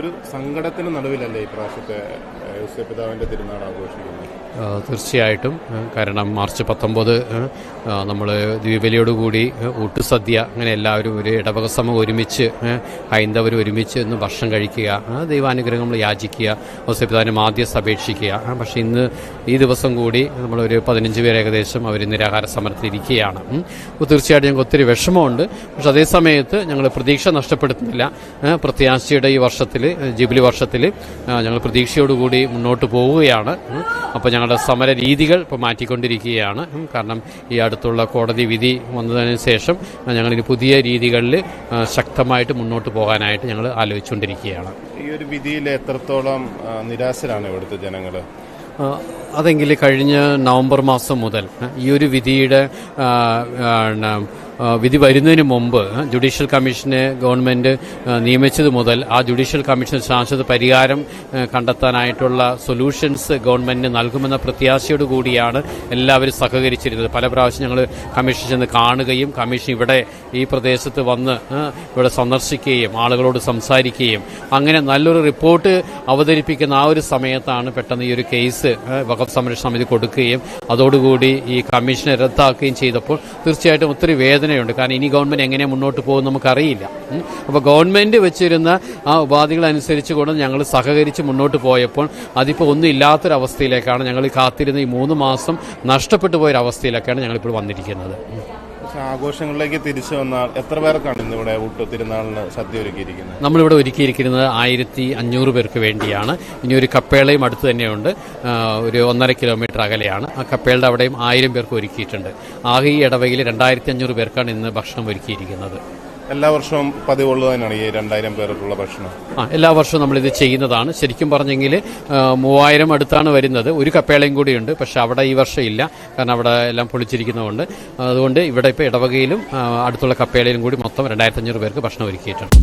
ഒരു സങ്കടത്തിന് നടുവിലല്ലേ ഇപ്രാവശ്യത്തെ യോസഫ് പിതാവിന്റെ തിരുനാൾ ആഘോഷിക്കുന്നത്? തീർച്ചയായിട്ടും. കാരണം മാർച്ച് പത്തൊമ്പത് നമ്മൾ ദ്വീപലിയോടുകൂടി ആ, ഊട്ടുസദ്യ അങ്ങനെ എല്ലാവരും ഒരു ഇടവക സമം ഒരുമിച്ച് ഹൈന്ദവർ ഒരുമിച്ച് ഇന്ന് ഭക്ഷണം കഴിക്കുക ദൈവാനുഗ്രഹം നമ്മൾ യാചിക്കുക ഹോസ്പിതാനും ആദ്യം അപേക്ഷിക്കുക പക്ഷേ ഇന്ന് ഈ ദിവസം കൂടി നമ്മളൊരു പതിനഞ്ച് പേര് ഏകദേശം അവർ നിരാഹാര സമരത്തിലിരിക്കുകയാണ്. ഉം. അപ്പോൾ തീർച്ചയായിട്ടും ഞങ്ങൾക്ക് ഒത്തിരി വിഷമമുണ്ട്. പക്ഷെ അതേ സമയത്ത് ഞങ്ങൾ പ്രതീക്ഷ നഷ്ടപ്പെടുത്തുന്നില്ല. പ്രത്യാശയുടെ ഈ വർഷത്തിൽ ജൂബിലി വർഷത്തിൽ ഞങ്ങൾ പ്രതീക്ഷയോടുകൂടി മുന്നോട്ട് പോവുകയാണ്. അപ്പോൾ ഞങ്ങളുടെ സമര രീതികൾ ഇപ്പോൾ മാറ്റിക്കൊണ്ടിരിക്കുകയാണ്. കാരണം ഈ അടുത്തുള്ള കോടതി വിധി വന്നതിന് ശേഷം ഞങ്ങളിനി പുതിയ രീതികളിൽ ശക്തമായിട്ട് മുന്നോട്ട് പോകാനായിട്ട് ഞങ്ങൾ ആലോചിച്ചുകൊണ്ടിരിക്കുകയാണ് ഈ ഒരു വിധിയിൽ എത്രത്തോളം നിരാശരാണ് ഇവിടുത്തെ ജനങ്ങൾ ആ, അതെങ്കിൽ കഴിഞ്ഞ നവംബർ മാസം മുതൽ ഈ ഒരു വിധിയുടെ വിധി വരുന്നതിന് മുമ്പ് ജുഡീഷ്യൽ കമ്മീഷനെ ഗവൺമെന്റ് നിയമിച്ചത് മുതൽ ആ ജുഡീഷ്യൽ കമ്മീഷൻ ശാശ്വത പരിഹാരം കണ്ടെത്താനായിട്ടുള്ള സൊല്യൂഷൻസ് ഗവൺമെന്റിന് നൽകുമെന്ന പ്രത്യാശയോട് കൂടിയാണ് എല്ലാവരും സഹകരിച്ചിരുന്നത്. പല പ്രാവശ്യം ഞങ്ങൾ കമ്മീഷൻ ചെന്ന് കാണുകയും കമ്മീഷൻ ഇവിടെ ഈ പ്രദേശത്ത് വന്ന് ഇവിടെ സന്ദർശിക്കുകയും ആളുകളോട് സംസാരിക്കുകയും. അങ്ങനെ നല്ലൊരു റിപ്പോർട്ട് അവതരിപ്പിക്കുന്ന ആ ഒരു സമയത്താണ് പെട്ടെന്ന് ഈ ഒരു കേസ് വഖഫ് സംരക്ഷണ സമിതി കൊടുക്കുകയും അതോടുകൂടി ഈ കമ്മീഷനെ റദ്ദാക്കുകയും ചെയ്തപ്പോൾ തീർച്ചയായിട്ടും ഒത്തിരി വേദനയുണ്ട്. കാരണം ഇനി ഗവൺമെന്റ് എങ്ങനെ മുന്നോട്ട് പോകും നമുക്കറിയില്ല. അപ്പോൾ ഗവൺമെന്റ് വെച്ചിരുന്ന ആ ഉപാധികൾ അനുസരിച്ച് കൊണ്ട് ഞങ്ങൾ സഹകരിച്ച് മുന്നോട്ട് പോയപ്പോൾ അതിപ്പോൾ ഒന്നും ഇല്ലാത്തൊരവസ്ഥയിലേക്കാണ് ഞങ്ങൾ കാത്തിരുന്ന ഈ മൂന്ന് മാസം നഷ്ടപ്പെട്ടു പോയൊരവസ്ഥയിലേക്കാണ് ഞങ്ങളിപ്പോൾ വന്നിരിക്കുന്നത്. ആഘോഷങ്ങളിലേക്ക് തിരിച്ചു വന്നാൽ എത്ര പേർക്കാണ് ഇന്ന് ഇവിടെ ഊട്ട് തിരുനാളിന് സദ്യ ഒരുക്കിയിരിക്കുന്നത്? നമ്മളിവിടെ ഒരുക്കിയിരിക്കുന്നത് ആയിരത്തി അഞ്ഞൂറ് പേർക്ക് വേണ്ടിയാണ്. ഇനി ഒരു കപ്പേളയും അടുത്ത് തന്നെയുണ്ട്. ഒരു ഒന്നര കിലോമീറ്റർ അകലെയാണ്. ആ കപ്പേളുടെ അവിടെയും ആയിരം പേർക്ക് ഒരുക്കിയിട്ടുണ്ട്. ആകെ ഈ ഇടവകയിൽ രണ്ടായിരത്തി അഞ്ഞൂറ് പേർക്കാണ് ഇന്ന് ഭക്ഷണം ഒരുക്കിയിരിക്കുന്നത്. എല്ലാ വർഷവും പതിവുള്ളത് തന്നെയാണ് ഈ രണ്ടായിരം പേർക്കുള്ള ഭക്ഷണം. ആ എല്ലാ വർഷവും നമ്മളിത് ചെയ്യുന്നതാണ്. ശരിക്കും പറഞ്ഞെങ്കിൽ മൂവായിരം അടുത്താണ് വരുന്നത്. ഒരു കപ്പേളയും കൂടിയുണ്ട് പക്ഷെ അവിടെ ഈ വർഷം ഇല്ല. കാരണം അവിടെ എല്ലാം പൊളിച്ചിരിക്കുന്നതുകൊണ്ട്. അതുകൊണ്ട് ഇവിടെ ഇപ്പോൾ ഇടവകയിലും അടുത്തുള്ള കപ്പേളയിലും കൂടി മൊത്തം രണ്ടായിരത്തി അഞ്ഞൂറ് പേർക്ക് ഭക്ഷണം ഒരുക്കിയിട്ടുണ്ട്.